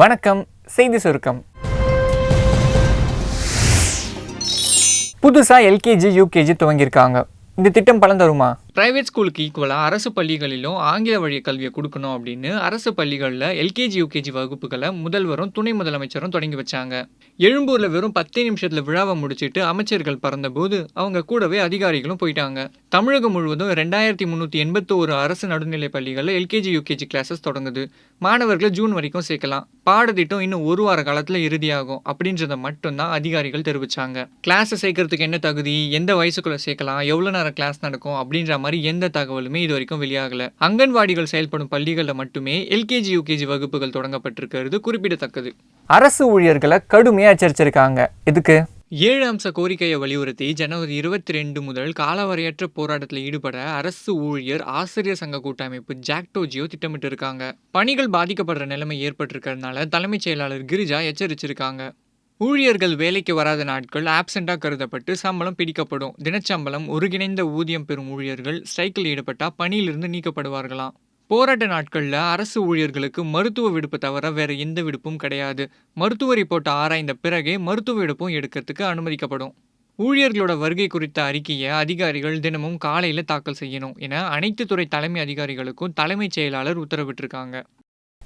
வணக்கம் செய்தி சுருக்கம். புதுசாக எல்கேஜி யூகேஜி துவங்கியிருக்காங்க. இந்த திட்டம் பலன் தருமா? பிரைவேட் ஸ்கூலுக்கு ஈக்குவலாக அரசு பள்ளிகளிலும் ஆங்கில வழி கல்வியை கொடுக்கணும் அப்படின்னு அரசு பள்ளிகளில் எல்கேஜி யூகேஜி வகுப்புகளை முதல்வரும் துணை முதலமைச்சரும் தொடங்கி வச்சாங்க. எழும்பூரில் வெறும் பத்தே நிமிஷத்தில் விழாவை முடிச்சிட்டு அமைச்சர்கள் பறந்தபோது அவங்க கூடவே அதிகாரிகளும் போயிட்டாங்க. தமிழகம் முழுவதும் ரெண்டாயிரத்தி முந்நூற்றி எண்பத்தோரு அரசு நடுநிலை பள்ளிகளில் எல்கேஜி யூகேஜி கிளாஸஸ் தொடங்குது. மாணவர்களை ஜூன் வரைக்கும் சேர்க்கலாம். பாடத்திட்டம் இன்னும் ஒரு வார காலத்தில் இறுதியாகும் அப்படின்றத மட்டும்தான் அதிகாரிகள் தெரிவிச்சாங்க. கிளாஸை சேர்க்கறதுக்கு என்ன தகுதி? எந்த வயசுக்குள்ளே சேர்க்கலாம்? எவ்வளோ நேரம் கிளாஸ் நடக்கும் அப்படின்ற மாதிரி எந்த தகவலுமே இது வரைக்கும் வெளியாகல. அங்கன்வாடிகள் செயல்படும் பள்ளிகளில் மட்டுமே எல்கேஜி யூகேஜி வகுப்புகள் தொடங்கப்பட்டிருக்கிறது குறிப்பிடத்தக்கது. அரசு ஊழியர்களை கடுமையாக எச்சரிச்சிருக்காங்க. இதுக்கு ஏழு அம்ச கோரிக்கையை வலியுறுத்தி ஜனவரி இருபத்தி ரெண்டு முதல் காலவரையற்ற போராட்டத்தில் ஈடுபட அரசு ஊழியர் ஆசிரியர் சங்க கூட்டமைப்பு ஜாக்டோஜியோ திட்டமிட்டு இருக்காங்க பணிகள் பாதிக்கப்படுற நிலைமை ஏற்பட்டிருக்கிறதுனால தலைமைச் செயலாளர் கிரிஜா எச்சரிச்சிருக்காங்க. ஊழியர்கள் வேலைக்கு வராத நாட்கள் ஆப்செண்டாக கருதப்பட்டு சம்பளம் பிடிக்கப்படும். தினச்சம்பளம் ஒருங்கிணைந்த ஊதியம் பெறும் ஊழியர்கள் ஸ்ட்ரைக்கில் ஈடுபட்டால் பணியிலிருந்து நீக்கப்படுவார்களாம். போராட்ட நாட்களில் அரசு ஊழியர்களுக்கு மருத்துவ விடுப்பு தவிர வேறு எந்த விடுப்பும் கிடையாது. மருத்துவ ரிப்போர்ட்டை ஆராய்ந்த பிறகே மருத்துவ விடுப்பும் எடுக்கிறதுக்கு அனுமதிக்கப்படும். ஊழியர்களோட வருகை குறித்த அறிக்கையை அதிகாரிகள் தினமும் காலையில் தாக்கல் செய்யணும் என அனைத்து துறை தலைமை அதிகாரிகளுக்கும் தலைமைச் செயலாளர் உத்தரவிட்டிருக்காங்க.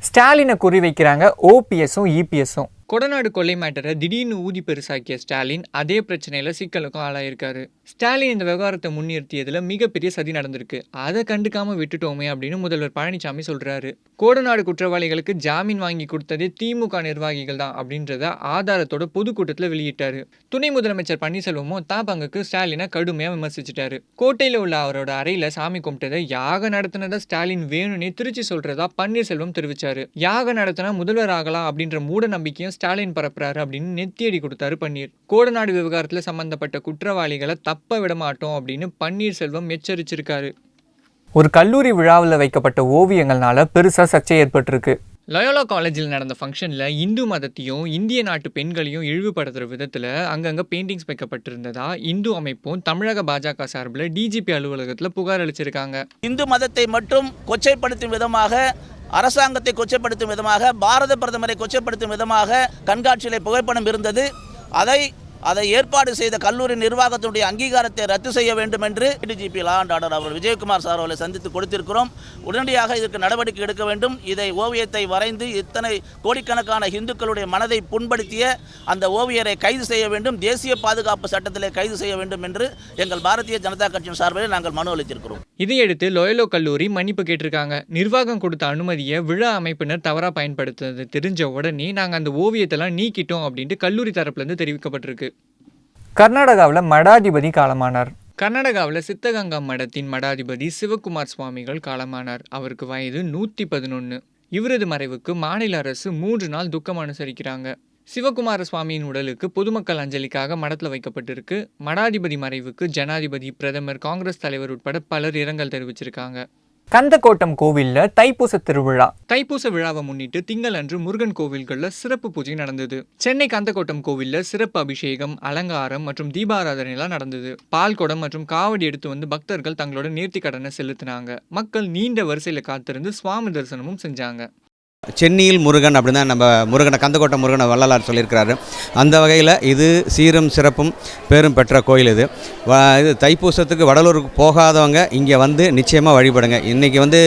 ஸ்டாலினை குறிவைக்கிறாங்க ஓபிஎஸும் இபிஎஸும் கொடநாடு கொள்ளை மேட்டரை திடீர்னு ஊதி பெருசாக்கிய ஸ்டாலின் அதே பிரச்சனையில் சிக்கலுக்கும் ஆளாயிருக்காரு. ஸ்டாலின் இந்த விவகாரத்தை முன்னிறுத்தியதில் மிகப்பெரிய சதி நடந்திருக்கு. அதை கண்டுக்காம விட்டுட்டோமே அப்படின்னு முதல்வர் பழனிசாமி சொல்றாரு. கோடநாடு குற்றவாளிகளுக்கு ஜாமீன் வாங்கி கொடுத்ததே திமுக நிர்வாகிகள் தான் அப்படின்றத ஆதாரத்தோட பொதுக்கூட்டத்தில் வெளியிட்டாரு. துணை முதலமைச்சர் பன்னீர்செல்வமும் தாபங்குக்கு ஸ்டாலினை கடுமையாக விமர்சிச்சிட்டாரு. கோட்டையில் உள்ள அவரோட அறையில் சாமி கும்பிட்டதை யாக நடத்தினதை ஸ்டாலின் வேணும்னே திருச்சி சொல்றதா பன்னீர்செல்வம் தெரிவிச்சாரு. யாக நடத்தினா முதல்வர் ஆகலாம் அப்படின்ற மூட நம்பிக்கையும் ஸ்டாலின் பரப்புறாரு அப்படின்னு நெத்தியடி கொடுத்தாரு பன்னீர். கோடநாடு விவகாரத்தில் சம்பந்தப்பட்ட குற்றவாளிகளை தப்ப விட மாட்டோம் அப்படின்னு பன்னீர்செல்வம் எச்சரிச்சிருக்காரு. ஒரு கல்லூரி விழாவில் வைக்கப்பட்ட ஓவியங்கள்னால பெருசாக சர்ச்சை ஏற்பட்டிருக்கு. லயோலா காலேஜில் நடந்த ஃபங்க்ஷனில் இந்து மதத்தையும் இந்திய நாட்டு பெண்களையும் இழிவுபடுத்துகிற விதத்தில் அங்கங்கே பெயிண்டிங்ஸ் வைக்கப்பட்டிருந்ததா இந்து அமைப்பும் தமிழக பாஜக சார்பில் டிஜிபி அலுவலகத்தில் புகார் அளிச்சிருக்காங்க. இந்து மதத்தை மட்டும் கொச்சைப்படுத்தும் விதமாக அரசாங்கத்தை கொச்சப்படுத்தும் விதமாக பாரத பிரதமரை கொச்சப்படுத்தும் விதமாக கண்காட்சியிலே புகைப்படம் இருந்தது. அதை அதை ஏற்பாடு செய்த கல்லூரி நிர்வாகத்தினுடைய அங்கீகாரத்தை ரத்து செய்ய வேண்டும் என்று டிஜிபி லா அண்ட் ஆர்டர் அவர் விஜயகுமார் சார் அவர்களை சந்தித்து கொடுத்திருக்கிறோம். உடனடியாக இதற்கு நடவடிக்கை எடுக்க வேண்டும். இதை ஓவியத்தை வரைந்து இத்தனை கோடிக்கணக்கான இந்துக்களுடைய மனதை புண்படுத்திய அந்த ஓவியரை கைது செய்ய வேண்டும். தேசிய பாதுகாப்பு சட்டத்திலே கைது செய்ய வேண்டும் என்று எங்கள் பாரதிய ஜனதா கட்சியின் சார்பில் நாங்கள் மனு அளித்திருக்கிறோம். இதையடுத்து லோயலோ கல்லூரி மன்னிப்பு கேட்டிருக்காங்க. நிர்வாகம் கொடுத்த அனுமதியை விழா அமைப்பினர் தவறாக பயன்படுத்துனது தெரிஞ்ச உடனே நாங்கள் அந்த ஓவியத்தெல்லாம் நீக்கிட்டோம் அப்படின்ட்டு கல்லூரி தரப்புலேருந்து தெரிவிக்கப்பட்டிருக்கு. கர்நாடகாவில் மடாதிபதி காலமானார். கர்நாடகாவில் சித்தகங்கா மடத்தின் மடாதிபதி சிவகுமார் சுவாமிகள் காலமானார். அவருக்கு வயது நூற்றி பதினொன்று இவரது மறைவுக்கு மாநில அரசு மூன்று நாள் துக்கம் அனுசரிக்கிறாங்க. சிவகுமார சுவாமியின் உடலுக்கு பொதுமக்கள் அஞ்சலிக்காக மடத்தில் வைக்கப்பட்டிருக்கு. மடாதிபதி மறைவுக்கு ஜனாதிபதி பிரதமர் காங்கிரஸ் தலைவர் உட்பட பலர் இரங்கல் தெரிவிச்சிருக்காங்க. கந்தக்கோட்டம் கோவிலில் தைப்பூச திருவிழா. தைப்பூச விழாவை முன்னிட்டு திங்கள் அன்று முருகன் கோவில்களில் சிறப்பு பூஜை நடந்தது. சென்னை கந்தக்கோட்டம் கோவிலில் சிறப்பு அபிஷேகம் அலங்காரம் மற்றும் தீபாராதனைலாம் நடந்தது. பால்குடம் மற்றும் காவடி எடுத்து வந்து பக்தர்கள் தங்களோட நேர்த்தி கடனை செலுத்தினாங்க. மக்கள் நீண்ட வரிசையில் காத்திருந்து சுவாமி தரிசனமும் செஞ்சாங்க. சென்னியில் முருகன் அப்படின்னு தான் நம்ம முருகனை கந்தக்கோட்டை முருகனை வள்ளலார் சொல்லியிருக்கிறாரு. அந்த வகையில் இது சீரும் சிறப்பும் பேரும் பெற்ற கோயில் இது. வ இது தைப்பூசத்துக்கு வடலூருக்கு போகாதவங்க இங்கே வந்து நிச்சயமாக வழிபடுங்க. இன்றைக்கி வந்து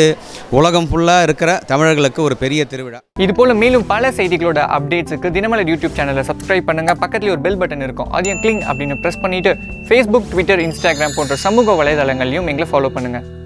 உலகம் ஃபுல்லாக இருக்கிற தமிழர்களுக்கு ஒரு பெரிய திருவிழா. இது போல் மேலும் பல செய்திகளோட அப்டேட்ஸுக்கு தினமலர் யூடியூப் சேனலை சப்ஸ்கிரைப் பண்ணுங்க. பக்கத்தில் ஒரு பெல் பட்டன் இருக்கும். அதையும் கிளிங் அப்படின்னு ப்ரெஸ் பண்ணிட்டு ஃபேஸ்புக் ட்விட்டர் இன்ஸ்டாகிராம் போன்ற சமூக வலைதளங்களையும் எங்களை ஃபாலோ பண்ணுங்கள்